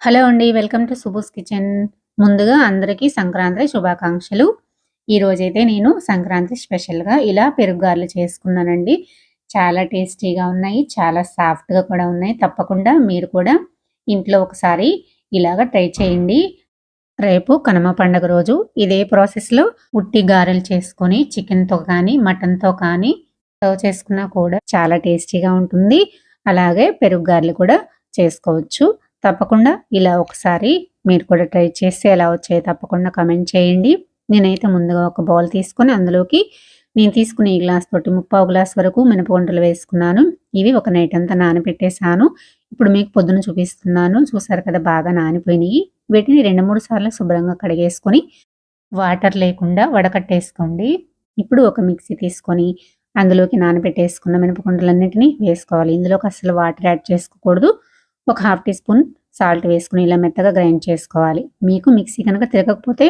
Hello అండి welcome to సుబూస్ kitchen. ముందుగా అందరికీ సంక్రాంతి శుభాకాంక్షలు. ఈ రోజైతే నేను సంక్రాంతి స్పెషల్గా ఇలా పెరుగు చేసుకున్నానండి. చాలా టేస్టీగా ఉన్నాయి చాలా సాఫ్ట్గా కూడా ఉన్నాయి. తప్పకుండా మీరు కూడా ఇంట్లో ఒకసారి ఇలాగ ట్రై చేయండి. రేపు కనుమ పండుగ రోజు ఇదే ప్రాసెస్లో ఉట్టి గారెలు చేసుకొని చికెన్తో కానీ మటన్తో కానీ సర్వ్ చేసుకున్నా కూడా చాలా టేస్టీగా ఉంటుంది. అలాగే పెరుగు గారెలు కూడా చేసుకోవచ్చు. తప్పకుండా ఇలా ఒకసారి మీరు కూడా ట్రై చేస్తే ఎలా వచ్చాయి తప్పకుండా కమెంట్ చేయండి. నేనైతే ముందుగా ఒక బౌల్ తీసుకొని అందులోకి నేను తీసుకునే ఈ గ్లాస్ తోటి ముప్పావు గ్లాస్ వరకు మినపగుంటలు వేసుకున్నాను. ఇవి ఒక నైట్ అంతా నానబెట్టేశాను. ఇప్పుడు మీకు పొద్దున చూపిస్తున్నాను. చూసారు కదా బాగా నానిపోయినాయి. వీటిని రెండు మూడు సార్లు శుభ్రంగా కడిగేసుకొని వాటర్ లేకుండా వడకట్టేసుకోండి. ఇప్పుడు ఒక మిక్సీ తీసుకొని అందులోకి నానబెట్టేసుకున్న మినపగుంటలన్నింటినీ వేసుకోవాలి. ఇందులోకి అసలు వాటర్ యాడ్ చేసుకోకూడదు. ఒక హాఫ్ టీ స్పూన్ సాల్ట్ వేసుకుని ఇలా మెత్తగా గ్రైండ్ చేసుకోవాలి. మీకు మిక్సీ కనుక తిరగకపోతే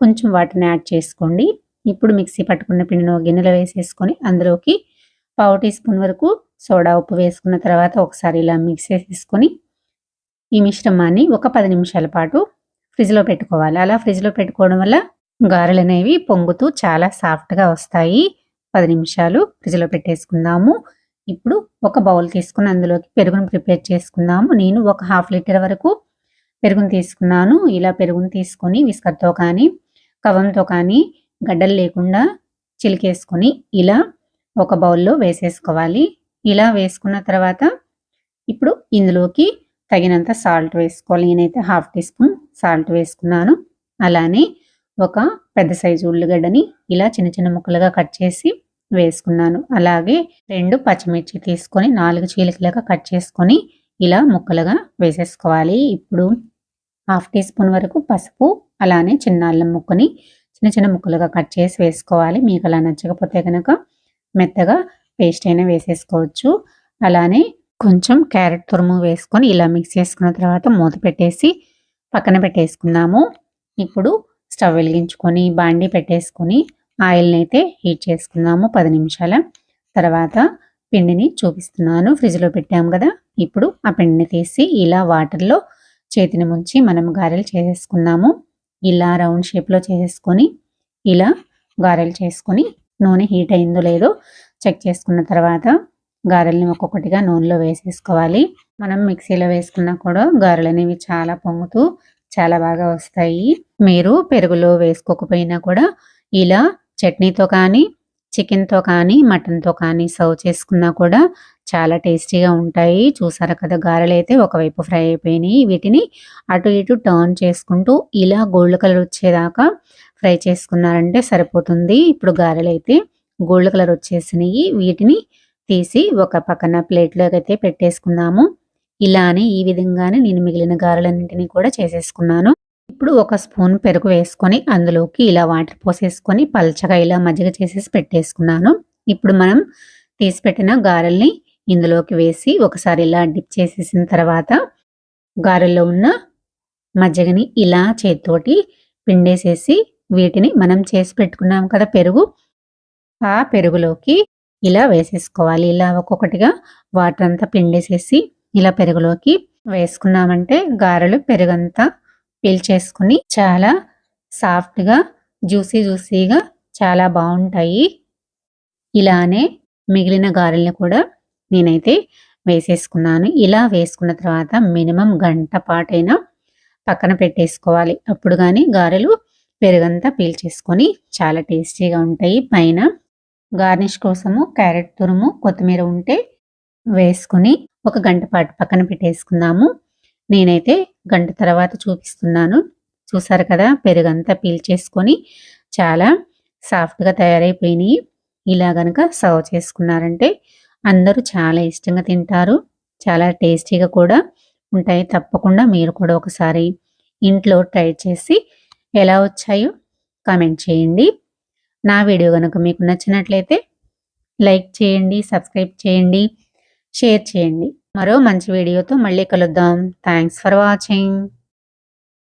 కొంచెం వాటిని యాడ్ చేసుకోండి. ఇప్పుడు మిక్సీ పట్టుకున్న పిండిని గిన్నెలో వేసేసుకొని అందులోకి పావు టీ స్పూన్ వరకు సోడా ఉప్పు వేసుకున్న తర్వాత ఒకసారి ఇలా మిక్స్ చేసేసుకొని ఈ మిశ్రమాన్ని ఒక పది నిమిషాల పాటు ఫ్రిడ్జ్లో పెట్టుకోవాలి. అలా ఫ్రిడ్జ్లో పెట్టుకోవడం వల్ల గారెలు అనేవి పొంగుతూ చాలా సాఫ్ట్గా వస్తాయి. పది నిమిషాలు ఫ్రిడ్జ్లో పెట్టేసుకుందాము. ఇప్పుడు ఒక బౌల్ తీసుకుని అందులోకి పెరుగును ప్రిపేర్ చేసుకుందాము. నేను ఒక హాఫ్ లీటర్ వరకు పెరుగును తీసుకున్నాను. ఇలా పెరుగును తీసుకొని విస్కర్తో కానీ కవంతో కానీ గడ్డలు లేకుండా చిలికేసుకొని ఇలా ఒక బౌల్లో వేసేసుకోవాలి. ఇలా వేసుకున్న తర్వాత ఇప్పుడు ఇందులోకి తగినంత సాల్ట్ వేసుకోవాలి. నేనైతే హాఫ్ టీ స్పూన్ సాల్ట్ వేసుకున్నాను. అలానే ఒక పెద్ద సైజు ఉల్లిగడ్డని ఇలా చిన్న చిన్న ముక్కలుగా కట్ చేసి వేసుకున్నాను. అలాగే రెండు పచ్చిమిర్చి తీసుకొని నాలుగు చీలికలుగా కట్ చేసుకొని ఇలా ముక్కలుగా వేసేసుకోవాలి. ఇప్పుడు హాఫ్ టీ స్పూన్ వరకు పసుపు అలానే చిన్న అల్లం ముక్కని చిన్న చిన్న ముక్కలుగా కట్ చేసి వేసుకోవాలి. మీకు అలా నచ్చకపోతే కనుక మెత్తగా పేస్ట్ అయినా వేసేసుకోవచ్చు. అలానే కొంచెం క్యారెట్ తురుము వేసుకొని ఇలా మిక్స్ చేసుకున్న తర్వాత మూత పెట్టేసి పక్కన పెట్టేసుకున్నాము ఇప్పుడు స్టవ్ వెలిగించుకొని బాండి పెట్టేసుకొని ఆయిల్ని అయితే హీట్ చేసుకుందాము పది నిమిషాల. తర్వాత పిండిని చూపిస్తున్నాను. ఫ్రిడ్జ్లో పెట్టాము కదా. ఇప్పుడు ఆ పిండిని తీసి ఇలా వాటర్లో చేతిని ముంచి మనం గారెలు చేసేసుకుందాము ఇలా రౌండ్ షేప్లో చేసేసుకొని ఇలా గారెలు చేసుకొని నూనె హీట్ అయిందో లేదో చెక్ చేసుకున్న తర్వాత గారెల్ని ఒక్కొక్కటిగా నూనెలో వేసేసుకోవాలి. మనం మిక్సీలో వేసుకున్నా కూడా గారెలు అనేవి చాలా పొంగుతూ చాలా బాగా వస్తాయి. మీరు పెరుగులో వేసుకోకపోయినా కూడా ఇలా చట్నీతో కానీ చికెన్తో కానీ మటన్తో కానీ సర్వ్ చేసుకున్నా కూడా చాలా టేస్టీగా ఉంటాయి. చూసారు కదా గారెలు అయితే ఒకవైపు ఫ్రై అయిపోయినాయి. వీటిని అటు ఇటు టర్న్ చేసుకుంటూ ఇలా గోల్డ్ కలర్ వచ్చేదాకా ఫ్రై చేసుకున్నారంటే సరిపోతుంది. ఇప్పుడు గారెలు అయితే గోల్డ్ కలర్ వచ్చేసినాయి. వీటిని తీసి ఒక పక్కన ప్లేట్లోకి అయితే పెట్టేసుకుందాము. ఇలానే ఈ విధంగానే నేను మిగిలిన గారెలన్నింటినీ కూడా చేసేసుకున్నాను. ఇప్పుడు ఒక స్పూన్ పెరుగు వేసుకొని అందులోకి ఇలా వాటర్ పోసేసుకొని పల్చగా ఇలా మజ్జిగ చేసేసి పెట్టేసుకున్నాను. ఇప్పుడు మనం తీసి పెట్టిన గారెల్ని ఇందులోకి వేసి ఒకసారి ఇలా డిప్ చేసేసిన తర్వాత గారెల్లో ఉన్న మజ్జిగని ఇలా చేతితోటి పిండేసేసి వీటిని మనం చేసి పెట్టుకున్నాం కదా పెరుగు. ఆ పెరుగులోకి ఇలా వేసేసుకోవాలి. ఇలా ఒక్కొక్కటిగా వాటర్ అంతా పిండేసేసి ఇలా పెరుగులోకి వేసుకున్నామంటే గారెలు పెరుగంతా పీల్ చేసుకుని చాలా సాఫ్ట్గా జ్యూసీ జ్యూసీగా చాలా బాగుంటాయి. ఇలానే మిగిలిన గారెల్ని కూడా నేనైతే వేసేసుకున్నాను. ఇలా వేసుకున్న తర్వాత మినిమం గంట పాటైనా పక్కన పెట్టేసుకోవాలి. అప్పుడు కానీ గారెలు పెరుగంతా పీల్చేసుకొని చాలా టేస్టీగా ఉంటాయి. పైన గార్నిష్ కోసము క్యారెట్ తురుము కొత్తిమీర ఉంటే వేసుకుని ఒక గంట పాటు పక్కన పెట్టేసుకుందాము. నేనైతే గంట తర్వాత చూపిస్తున్నాను. చూసారు కదా పెరుగంతా పీల్చేసుకొని చాలా సాఫ్ట్గా తయారైపోయినాయి. ఇలా గనక సర్వ్ చేసుకున్నారంటే అందరూ చాలా ఇష్టంగా తింటారు. చాలా టేస్టీగా కూడా ఉంటాయి. తప్పకుండా మీరు కూడా ఒకసారి ఇంట్లో ట్రై చేసి ఎలా వచ్చాయో కామెంట్ చేయండి. నా వీడియో కనుక మీకు నచ్చినట్లయితే లైక్ చేయండి సబ్స్క్రైబ్ చేయండి షేర్ చేయండి. మరో మంచి వీడియోతో మళ్ళీ కలుద్దాం. Thanks for watching